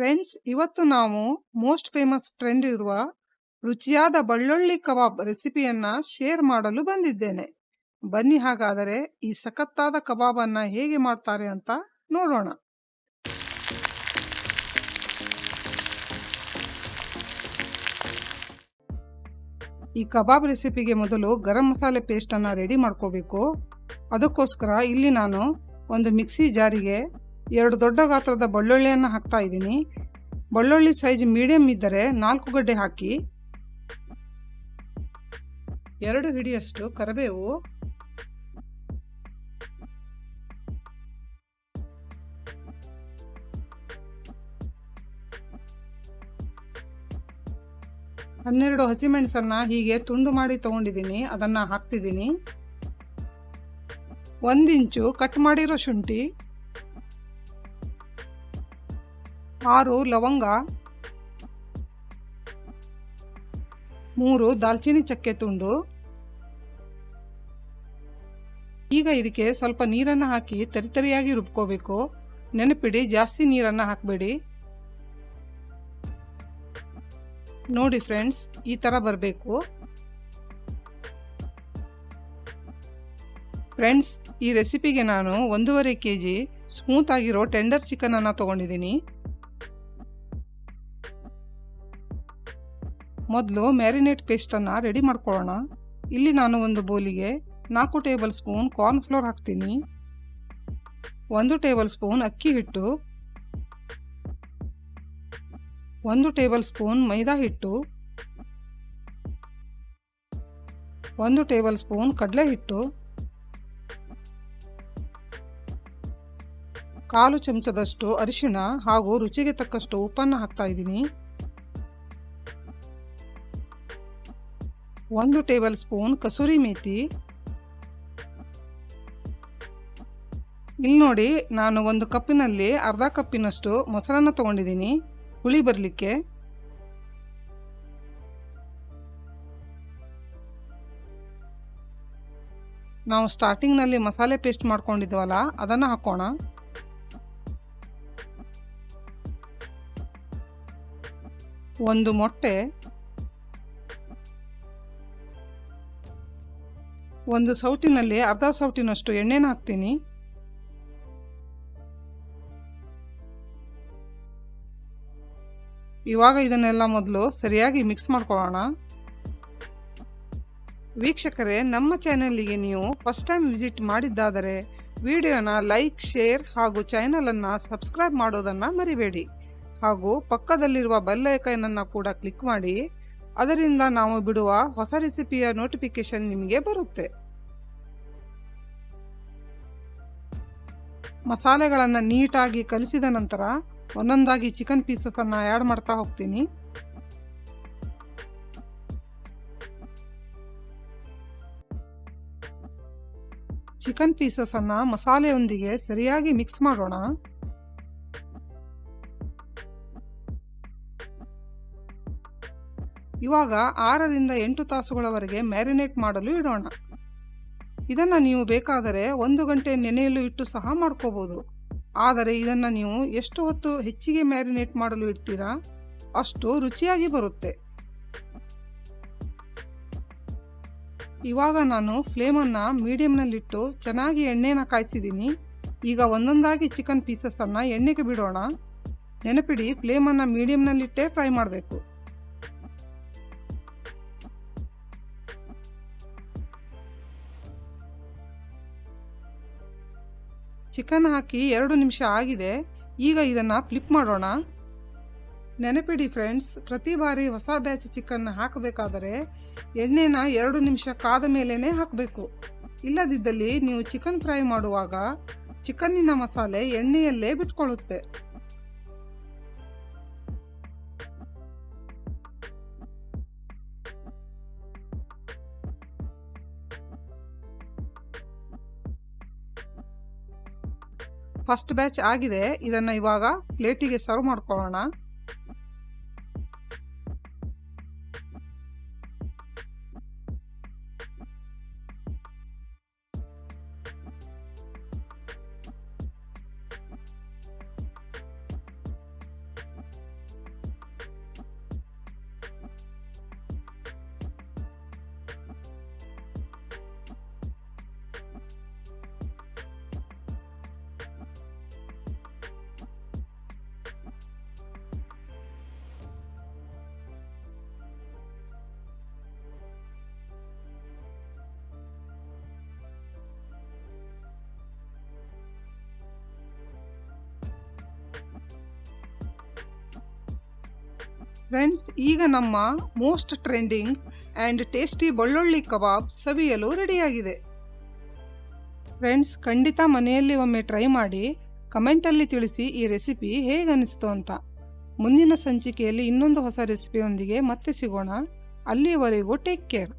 Friends, ಇವತ್ತು ನಾವು most famous trend ಇರುವ ರುಚಿಯಾದ ಬಳ್ಳುಳ್ಳಿ ಕಬಾಬ್ ರೆಸಿಪಿಯನ್ನ ಶೇರ್ ಮಾಡಲು ಬಂದಿದ್ದೇನೆ. ಬನ್ನಿ ಹಾಗಾದರೆ ಈ ಸಖತ್ತಾದ ಕಬಾಬನ್ನ ಹೇಗೆ ಮಾಡ್ತಾರೆ ಅಂತ ನೋಡೋಣ. ಈ ಕಬಾಬ್ ರೆಸಿಪಿಗೆ ಮೊದಲು ಗರಂ ಮಸಾಲೆ ಪೇಸ್ಟನ್ನು ರೆಡಿ ಮಾಡ್ಕೋಬೇಕು. ಅದಕ್ಕೋಸ್ಕರ ಇಲ್ಲಿ ನಾನು ಒಂದು ಮಿಕ್ಸಿ ಜಾರಿಗೆ ಎರಡು ದೊಡ್ಡ ಗಾತ್ರದ ಬೆಳ್ಳುಳ್ಳಿಯನ್ನು ಹಾಕ್ತಾ ಇದ್ದೀನಿ. ಬೆಳ್ಳುಳ್ಳಿ ಸೈಜ್ ಮೀಡಿಯಂ ಇದ್ದರೆ ನಾಲ್ಕು ಗಡ್ಡೆ ಹಾಕಿ. ಎರಡು ಹಿಡಿಯಷ್ಟು ಕರಿಬೇವು. ಹನ್ನೆರಡು ಹಸಿಮೆಣಸನ್ನು ಹೀಗೆ ತುಂಡು ಮಾಡಿ ತೊಗೊಂಡಿದ್ದೀನಿ. ಅದನ್ನು ಹಾಕ್ತಿದ್ದೀನಿ. ಒಂದಿಂಚು ಕಟ್ ಮಾಡಿರೋ ಶುಂಠಿ. ಆರು ಲವಂಗ, ಮೂರು ದಾಲ್ಚಿನ್ನಿ ಚಕ್ಕೆ ತುಂಡು. ಈಗ ಇದಕ್ಕೆ ಸ್ವಲ್ಪ ನೀರನ್ನು ಹಾಕಿ ತರಿತರಿಯಾಗಿ ರುಬ್ಕೋಬೇಕು. ನೆನಪಿಡಿ, ಜಾಸ್ತಿ ನೀರನ್ನು ಹಾಕಬೇಡಿ. ನೋಡಿ ಫ್ರೆಂಡ್ಸ್, ಈ ಥರ ಬರಬೇಕು. ಫ್ರೆಂಡ್ಸ್, ಈ ರೆಸಿಪಿಗೆ ನಾನು ಒಂದೂವರೆ ಕೆ ಜಿ ಸ್ಮೂತ್ ಆಗಿರೋ ಟೆಂಡರ್ ಚಿಕನನ್ನು ತೊಗೊಂಡಿದ್ದೀನಿ. ಮೊದಲು ಮ್ಯಾರಿನೇಟ್ ಪೇಸ್ಟನ್ನು ರೆಡಿ ಮಾಡ್ಕೊಳ್ಳೋಣ. ಇಲ್ಲಿ ನಾನು ಒಂದು ಬೌಲಿಗೆ ನಾಲ್ಕು ಟೇಬಲ್ ಸ್ಪೂನ್ ಕಾರ್ನ್ಫ್ಲೋರ್ ಹಾಕ್ತೀನಿ. ಒಂದು ಟೇಬಲ್ ಸ್ಪೂನ್ ಅಕ್ಕಿ ಹಿಟ್ಟು. ಒಂದು ಟೇಬಲ್ ಸ್ಪೂನ್ ಮೈದಾ ಹಿಟ್ಟು. ಒಂದು ಟೇಬಲ್ ಸ್ಪೂನ್ ಕಡಲೆ ಹಿಟ್ಟು. ಕಾಲು ಚಮಚದಷ್ಟು ಅರಿಶಿಣ ಹಾಗೂ ರುಚಿಗೆ ತಕ್ಕಷ್ಟು ಉಪ್ಪನ್ನು ಹಾಕ್ತಾ ಇದ್ದೀನಿ. ಒಂದು ಟೇಬಲ್ ಸ್ಪೂನ್ ಕಸೂರಿ ಮೇಥಿ ಇಲ್ಲಿ ನೋಡಿ, ನಾನು ಒಂದು ಕಪ್ಪಿನಲ್ಲಿ ಅರ್ಧ ಕಪ್ಪಿನಷ್ಟು ಮೊಸರನ್ನ ತಗೊಂಡಿದ್ದೀನಿ. ಹುಳಿ ಬರಲಿಕ್ಕೆ. ನಾವು ಸ್ಟಾರ್ಟಿಂಗ್ನಲ್ಲಿ ಮಸಾಲೆ ಪೇಸ್ಟ್ ಮಾಡ್ಕೊಂಡಿದ್ವಲ್ಲ, ಅದನ್ನು ಹಾಕೋಣ. ಒಂದು ಮೊಟ್ಟೆ. ಒಂದು ಸೌಟಿನಲ್ಲಿ ಅರ್ಧ ಸೌಟಿನಷ್ಟು ಎಣ್ಣೆನ ಹಾಕ್ತೀನಿ. ಇವಾಗ ಇದನ್ನೆಲ್ಲ ಮೊದಲು ಸರಿಯಾಗಿ ಮಿಕ್ಸ್ ಮಾಡ್ಕೊಳ್ಳೋಣ. ವೀಕ್ಷಕರೇ, ನಮ್ಮ ಚಾನಲ್ಲಿಗೆ ನೀವು ಫಸ್ಟ್ ಟೈಮ್ ವಿಸಿಟ್ ಮಾಡಿದ್ದಾದರೆ ವಿಡಿಯೋನ ಲೈಕ್, ಶೇರ್ ಹಾಗೂ ಚಾನಲನ್ನು ಸಬ್ಸ್ಕ್ರೈಬ್ ಮಾಡೋದನ್ನು ಮರಿಬೇಡಿ. ಹಾಗೂ ಪಕ್ಕದಲ್ಲಿರುವ ಬೆಲ್ಲೈಕನನ್ನು ಕೂಡ ಕ್ಲಿಕ್ ಮಾಡಿ, ಅದರಿಂದ ನಾವು ಬಿಡುವ ಹೊಸ ರೆಸಿಪಿಯ ನೋಟಿಫಿಕೇಶನ್ ನಿಮಗೆ ಬರುತ್ತೆ. ಮಸಾಲೆಗಳನ್ನು ನೀಟಾಗಿ ಕಲಿಸಿದ ನಂತರ ಒಂದೊಂದಾಗಿ ಚಿಕನ್ ಪೀಸಸನ್ನು ಆ್ಯಡ್ ಮಾಡ್ತಾ ಹೋಗ್ತೀನಿ. ಚಿಕನ್ ಪೀಸಸನ್ನು ಮಸಾಲೆಯೊಂದಿಗೆ ಸರಿಯಾಗಿ ಮಿಕ್ಸ್ ಮಾಡೋಣ. ಇವಾಗ ಆರರಿಂದ ಎಂಟು ತಾಸುಗಳವರೆಗೆ ಮ್ಯಾರಿನೇಟ್ ಮಾಡಲು ಇಡೋಣ. ಇದನ್ನು ನೀವು ಬೇಕಾದರೆ ಒಂದು ಗಂಟೆ ನೆನೆಯಲು ಇಟ್ಟು ಸಹ ಮಾಡ್ಕೋಬೋದು. ಆದರೆ ಇದನ್ನು ನೀವು ಎಷ್ಟು ಹೊತ್ತು ಹೆಚ್ಚಿಗೆ ಮ್ಯಾರಿನೇಟ್ ಮಾಡಲು ಇಡ್ತೀರಾ ಅಷ್ಟು ರುಚಿಯಾಗಿ ಬರುತ್ತೆ. ಇವಾಗ ನಾನು ಫ್ಲೇಮನ್ನು ಮೀಡಿಯಮ್ನಲ್ಲಿಟ್ಟು ಚೆನ್ನಾಗಿ ಎಣ್ಣೆನ ಕಾಯಿಸಿದ್ದೀನಿ. ಈಗ ಒಂದೊಂದಾಗಿ ಚಿಕನ್ ಪೀಸಸನ್ನು ಎಣ್ಣೆಗೆ ಬಿಡೋಣ. ನೆನಪಿಡಿ ಫ್ಲೇಮನ್ನು ಮೀಡಿಯಮ್ನಲ್ಲಿಟ್ಟೇ ಫ್ರೈ ಮಾಡಬೇಕು. ಚಿಕನ್ ಹಾಕಿ ಎರಡು ನಿಮಿಷ ಆಗಿದೆ. ಈಗ ಇದನ್ನು ಫ್ಲಿಪ್ ಮಾಡೋಣ. ನೆನಪಿಡಿ ಫ್ರೆಂಡ್ಸ್ ಪ್ರತಿ ಬಾರಿ ಹೊಸ ಬ್ಯಾಚ್ ಚಿಕನ್ ಹಾಕಬೇಕಾದರೆ ಎಣ್ಣೆನ ಎರಡು ನಿಮಿಷ ಕಾದ ಮೇಲೇ ಹಾಕಬೇಕು. ಇಲ್ಲದಿದ್ದಲ್ಲಿ ನೀವು ಚಿಕನ್ ಫ್ರೈ ಮಾಡುವಾಗ ಚಿಕನ್ನಿನ ಮಸಾಲೆ ಎಣ್ಣೆಯಲ್ಲೇ ಬಿಟ್ಕೊಳ್ಳುತ್ತೆ ಫಸ್ಟ್ ಬ್ಯಾಚ್ ಆಗಿದೆ ಇದನ್ನು ಇವಾಗ ಪ್ಲೇಟಿಗೆ ಸರ್ವ್ ಮಾಡ್ಕೊಳ್ಳೋಣ. ಫ್ರೆಂಡ್ಸ್ ಈಗ ನಮ್ಮ ಮೋಸ್ಟ್ ಟ್ರೆಂಡಿಂಗ್ ಆ್ಯಂಡ್ ಟೇಸ್ಟಿ ಬೆಳ್ಳುಳ್ಳಿ ಕಬಾಬ್ ಸವಿಯಲು ರೆಡಿಯಾಗಿದೆ ಫ್ರೆಂಡ್ಸ್ ಖಂಡಿತ ಮನೆಯಲ್ಲಿ ಒಮ್ಮೆ ಟ್ರೈ ಮಾಡಿ ಕಮೆಂಟಲ್ಲಿ ತಿಳಿಸಿ ಈ ರೆಸಿಪಿ ಹೇಗೆ ಅನಿಸ್ತು ಅಂತ. ಮುಂದಿನ ಸಂಚಿಕೆಯಲ್ಲಿ ಇನ್ನೊಂದು ಹೊಸ ರೆಸಿಪಿಯೊಂದಿಗೆ ಮತ್ತೆ ಸಿಗೋಣ. ಅಲ್ಲಿಯವರೆಗೂ ಟೇಕ್ ಕೇರ್